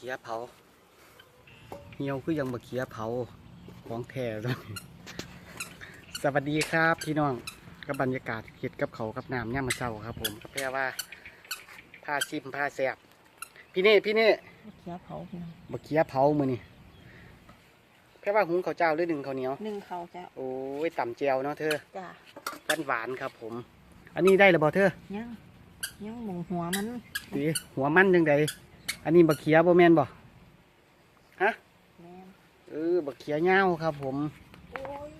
ขียเผาเหี่ยวคือยังบักเขียเผาของแท้ตอนนี้สวัสดีครับพี่น้องกับบรรยากาศเห็ดกับเขาวกับน้ำย่ามมาเช้าครับ ผมก็แปลว่าผ้าชิมผ้าแสบพี่เน่พี่เน่เขียวเผาพี่น้องบักเขียเผามือนี่แปลว่าหุงข้าวเจ้าหรือหนึ่งข้าวเหนียวหนึ่งเขาจะโอ้ยต่ำเจียวเนาะเธอจ้าหวานหวานๆครับ ผม อันนี้ได้หรือเปล่าเธอยังยังหมงหัวมันดีหัวมันจังใด อันนี้บักเขียบ่แม่นบ่แม่นเออบักเขียเง่าวครับ ผมโอ้ย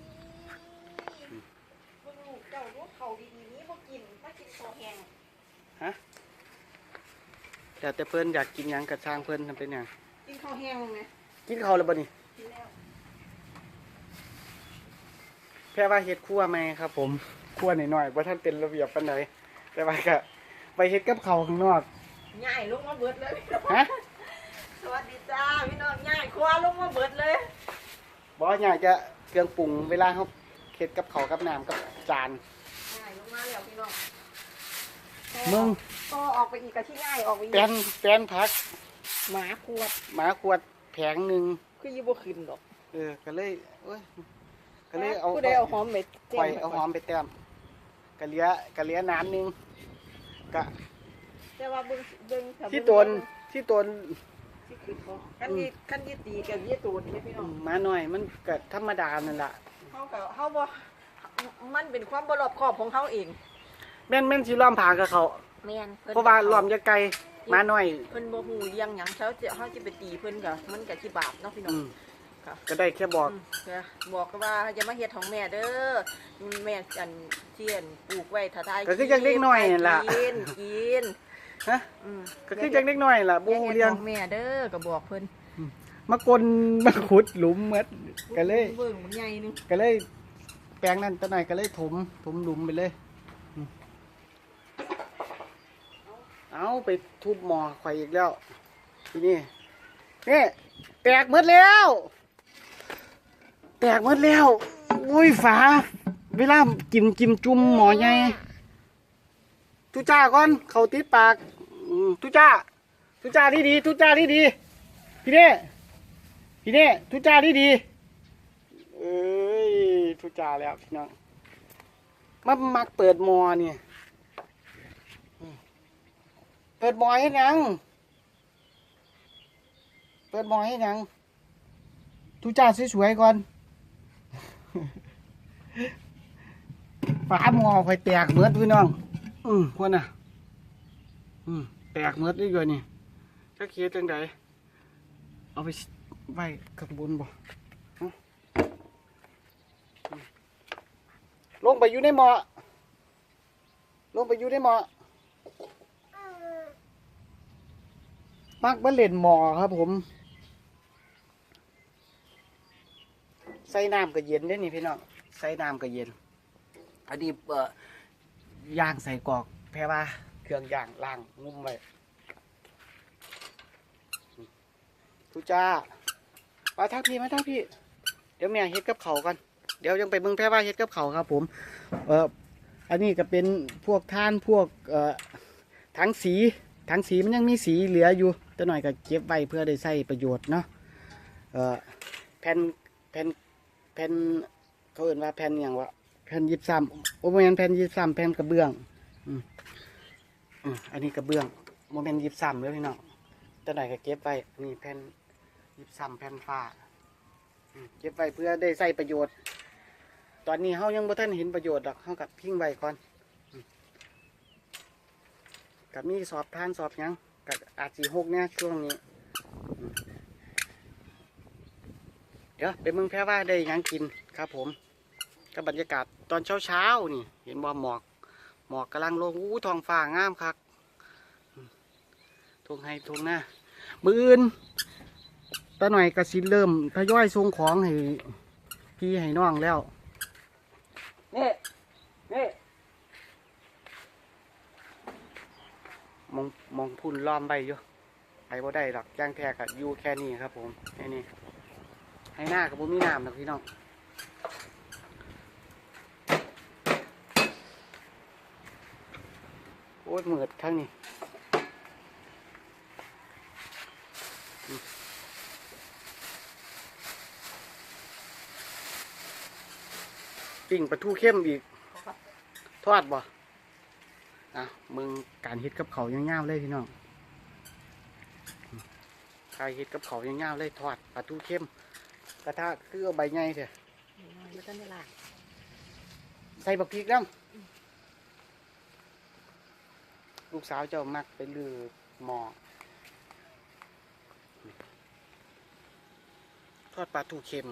บ่รู้เจ้ารู้เขาดีๆนี้บ่กินมากินข้าวแห้งแต่แต่เพิ่นอยากกินหยังกระช่างเพิ่นทำเป็นหยังกินข้าวแห้งไหมกินข้าวแล้วบ่นี่กินแล้วแค่ว่าเฮ็ดครัวไหมครับ ผมครัวหน่อยๆว่าท่านเป็นระเบียบปานใดแต่ว่าก็ไปเฮ็ดกับข้าวข้างนอก ง่ายลงมาเบิดเลยพี่น้องฮะสวัสดีจ้าพี่น้องง่ายคว้าลงมาเบิดเลยบ่อยากจะเครื่องปรุงเวลาเฮาเฮ็ดกับข้าวกับน้ำกับจาน ง่ายลงมาแล้วพี่น้องมึง ก็ออกไปอีกกับที่ง่ายออกไปอีกแปนแปนผัก หมาขวดหมาขวดแผงหนึงคืออยี่บ่ขึ้นดอกเออก็เลยเอ้ยก็เลยเอาผู้ใดเอาหอมไปแจ้งปล่อยเอาหอมไปแต้มกะเหลียกะเหลียน้ำหนึงกะ แต่ว่าเบิ่งเบิ่งถ้าที่เบิ่งตนที่ตนที่ขึ้นบ่คันนี้คันนี้ตีกับยี่ตูนนี่พี่น้องหมาหน่อยมันก็ธรรมดานั่นล่ะเฮาก็เฮาบ่มันเป็นความบ่รอบคอบของเขาเองแม่นแม่นสิล้อมผากับเขา แม่นเพิ่นเพราะว่าล้อมจะไกลหมาหน่อย เพิ่นบ่ฮู้เลี้ยงหยังเขาจะเฮาสิไปตีเพิ่นก็มันก็สิบาปเนาะพี่น้ออืง มค่ะ ก็ได้แค่บอก อืมก็บอกก็ว่าอย่ามาเฮ็ดของแม่เด้อแม่อันเทียนปลูกไว้ถ้าได้ก็คือจังเล็กน้อยนั่นล่ะ กินกิน ฮะอืมก็คือจังเล็กน้อยล่ะบูอย่าเฮ็ดเลี้ยงของ แม่เด้อก็บอกเพิ่นมากลมาขุดหลุมเมดก็เลย เบิ่งมันใหญ่นึงก็เลย แปลงนั้นตัวหน่อยก็เลยถมถมหลุมไปเลยอืมเอาไปทุบหมอไข่อยอีกแล้ว ทีนี้นี่แตกหมดแล้ว แตกหมดแล้ว อุ้ยฝา เวลากินกิมจุ่มหมอใหญ่ ทุจ้าก่อน เขาติดปากอืมทุจ้า ทุจ้าที่ดี ทุจ้าที่ดี พี่เน่พี่เน่ทุจ้าที่ดี เอ้ย ทุจ้าแล้วพี่น้องมามักเปิดมอเนี่ยเปิดมอให้หยัง เปิดมอให้หยัง ทุจ้าสวยๆก่อนฝาหมอคอยแตกเมือดพี่น้อง อืมควรน่ะ อืมแตกเมือดนี่ก่อนนี่ถ้าเคียจังไดเอาไปไว้ข้างบนบ่ลงไปอยู่ในหมอลงไปอยู่ในหมอมักมาเล่นหมอครับผม ใส่น้ำก็เย็นเด้นี่พี่น้อง ใส่น้ำก็เย็น อันนี้เอ่อ ย่างใส่กรอกแพ่ว่าเครื่องย่างล่างงุ้มไว้ทุจ้ามาทักพี่มาทักพี่ เดี๋ยวแม่เฮ็ดกับเขากัน เดี๋ยวยังไปเบิ่งแพ่ว่าเฮ็ดกับเขาครับ ผม เอ่ออันนี้ก็เป็นพวกท่านพวกเอ่อถังสีถังสีมันยังมีสีเหลืออยู่แต่หน่อยก็เก็บไว้เพื่อได้ใช้ประโยชน์เนาะเอ่อแผ่นแผ่นแผ่นเขาเอ่นว่าแผ่นอย่างวะ ผ่นยิบซ้ำโอ้โมเมนแผ่นยิบซ้ำแผ่นกระเบื้องอันนี้กระเบื้องโมเมนยิบซ้ำเลยพี่น้องแต่ไหนก็เก็บไว้อันนี้แผ่นยิบซ้ำแผ่นฟ้าเก็บไว้เพื่อได้ใช้ประโยชน์ ตอนนี้เฮายังบ่ทันเห็นประโยชน์ดอกเฮากับพิ้งไว้ก่อนกับมีสอบทานสอบยังกับอาจีหกเนี่ยช่วงนี้ เดี๋ยวไปเมืองแพร่ว่าได้ยังกินครับผม กับบรรยากาศตอนเช้าเช้านี่ เห็นบ่หมอก หมอกกำลังลงอู้ทองฟ้างามครับทงให้ทงหน้ามืออื่นตาหน่อยกระสิเริ่มทยอยส่งของให้พี่ให้น้องแล้วนี่นี่มองมองพุ่นล้อมใบอยู่ไปบ่ได้หรอกจ้างแท้กับอยู่แค่นี้ครับผมแค่นี้ให้หน้ากับบุมีน้ำนะพี่น้อง อ้ยเหมือดข้างนี้ปิ่งประทูเข้มอีก ทอดบ่อะมึงการเฮ็ตกับเขายังง่ายเลยพี่น้องการเฮ็ตกับเขายังง่ายเลยทอดประทูเข้ม กระทะคือใบไงเถอะใส่บักพริกแล้ว ลูกสาวเจ้ามักไปลือหมอทอดปลาทูเค็ม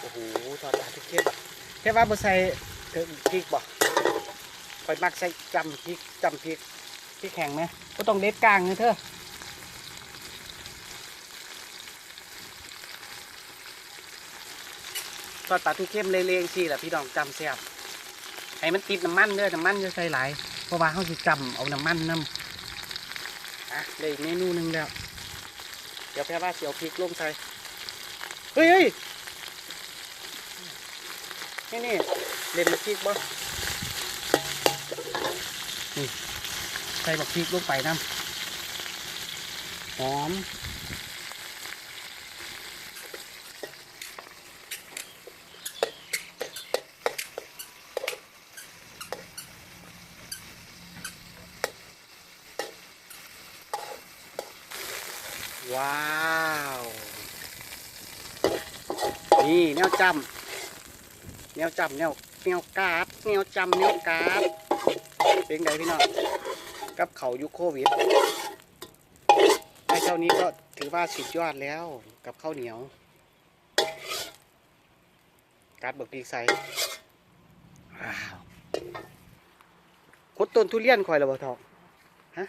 โอ้โหทอดปลาทูเค็มแค่ว่าบ่ใส่เอิ่มพริกบ่คอยมักใส่จำพริกจำพริกพริกแข็งไหมก็ต้องเด็ดกลางนะเธอท อดปลาทูเข้มเละๆสิแหละพี่น้องจำแซ่บให้มันติดน้ำมันเด้อน้ำมันจะใส่หลายเพราะว่าเขาสิจำเอาน้ำมันน้ำอะได้อีกเมนูหนึ่งแล้ว เดี๋ยวแพ่ว่าเสียวพริกลงใส่เฮ้ยเฮ้ยนี่นี่เล่นบักพริกบ่นี่ใส่บักพริกลงไปน้ำหอม ว้าว นี่แนวจำแนวจำแนวแนวกาดแนวจำแนวกาดเป็นไงพี่น้องกับเขายุคโควิดในเท่านี้ก็ถือว่าสุดยอดแล้วกับข้าวเหนียว การดเบิกปีกใสว้าวคดต้นทุเรียนคอยระเบิดทองมา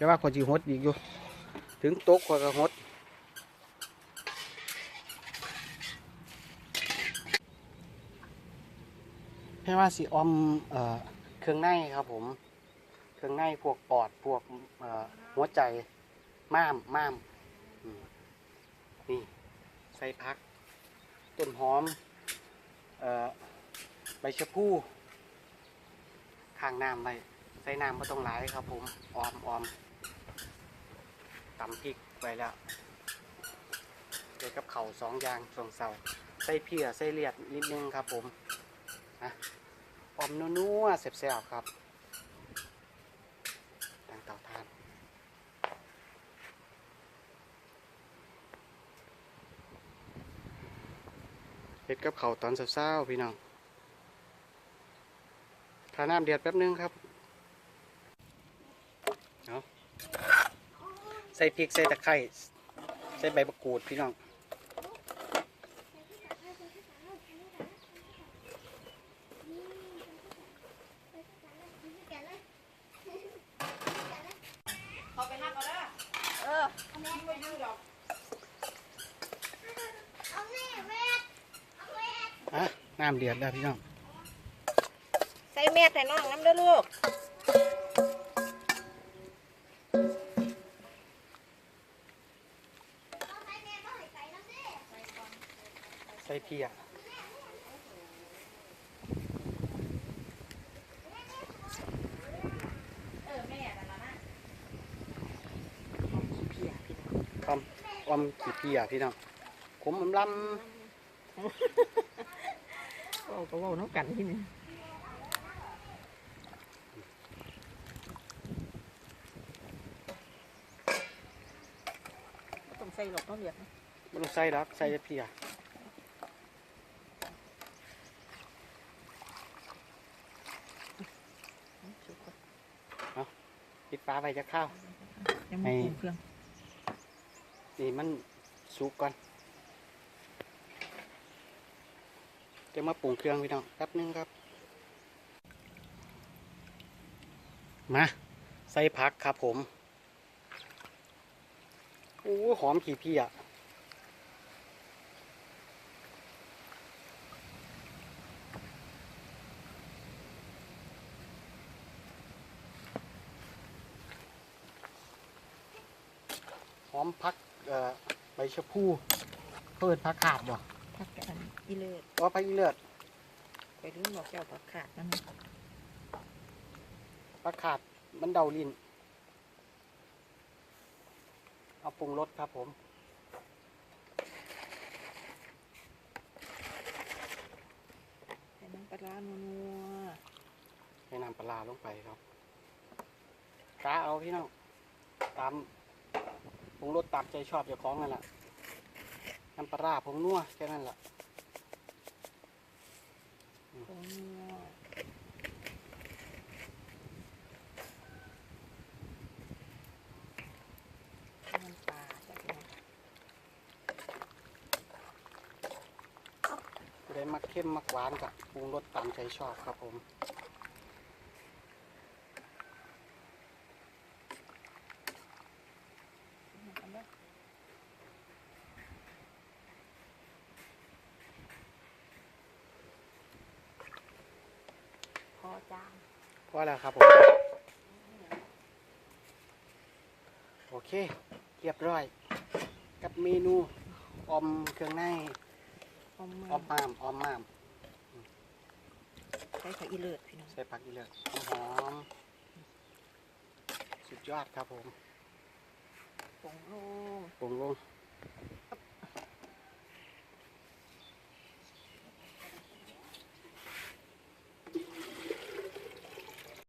แต่ว่าขอจีฮดอีกอยู่ ถึงตกขอยก็ฮดแค่ว่าสิออมเอ่อเครื่องในครับผม เครื่องในพวกปอดพวกหัวใจม้ามม้ามนี่ใส่พัก ต้นหอมออใบชะพูข้างน้ำไว้ใส่น้ำไม่ต้องหลายครับผม ออมออม ตำพริกไว้แล้วเดี๋ยวกับเข่าสองอย่างสองเสาใส่เพียใส่เลียดนิดนึงครับผมนะอมนัวๆเสียบๆครับตั้งเตาทานเฮ็ดกับเข่าตอนเช้าๆพี่น้องทาน้ำเดือดแป๊บนึงครับ ส่พริกใส่ตะไคร้ใส่ใบมะกรูดพี่น้องเขาไปหักเอาเด้อเออไม่ยืดหรอกอะน้ำเดือดแล้วพี่น้อง ใส่แม่ใส่น้องน้ำเด้อลูก ใส่เพียเออแม่แต่ละนะคอมอมขี้เพียพี่น้องผมอำลโอ้ก็ว่าน้องกันที่นี่ต้องใส่หลอกน้องเหลียดนะำไม่ต้องใส่แล้วใส่แต่เพียปิดฟ้าไว้จะข้าวยังไม่ปรุงเครื่องนี่มันสุกก่อนจะมาปรุงเครื่องพี่น้องแป๊บนึงครับ มาใส่ผักครับผมโอ้หอมขี้เพียห อมพักเอ่อใบชะพูเพิ่นพักขาดบ่ผักกันอีเลิศว่าพักอีเลือดไปลืมบอกเจ้าผักขาดนั่นพักขาดมันเดาลิ้นเอาปรุงรสครับผมใส่น้ำปลาร้านัวให้น้ำปลาร้าลงไปครับกาเอาพี่น้องตาม ปรุงรสตามใจชอบเจ้าของนั่นแหละน้ำปลาราผงนัวแค่นั้นแหละผงนัวน้ำปลาจะพี่น้องจะได้มักเข้มมักหวานกับปรุงรสตามใจชอบครับผม เอาเด้อ พอจางพอแล้วครับผมโอเค เรียบร้อย กับเมนูออมเครื่องในอมมือออมมามออมมามใช้ผักอีเลิศพี่น้องใส่ผักอีเลือดหอมๆสุดยอดครับผมผงลงปรุงลง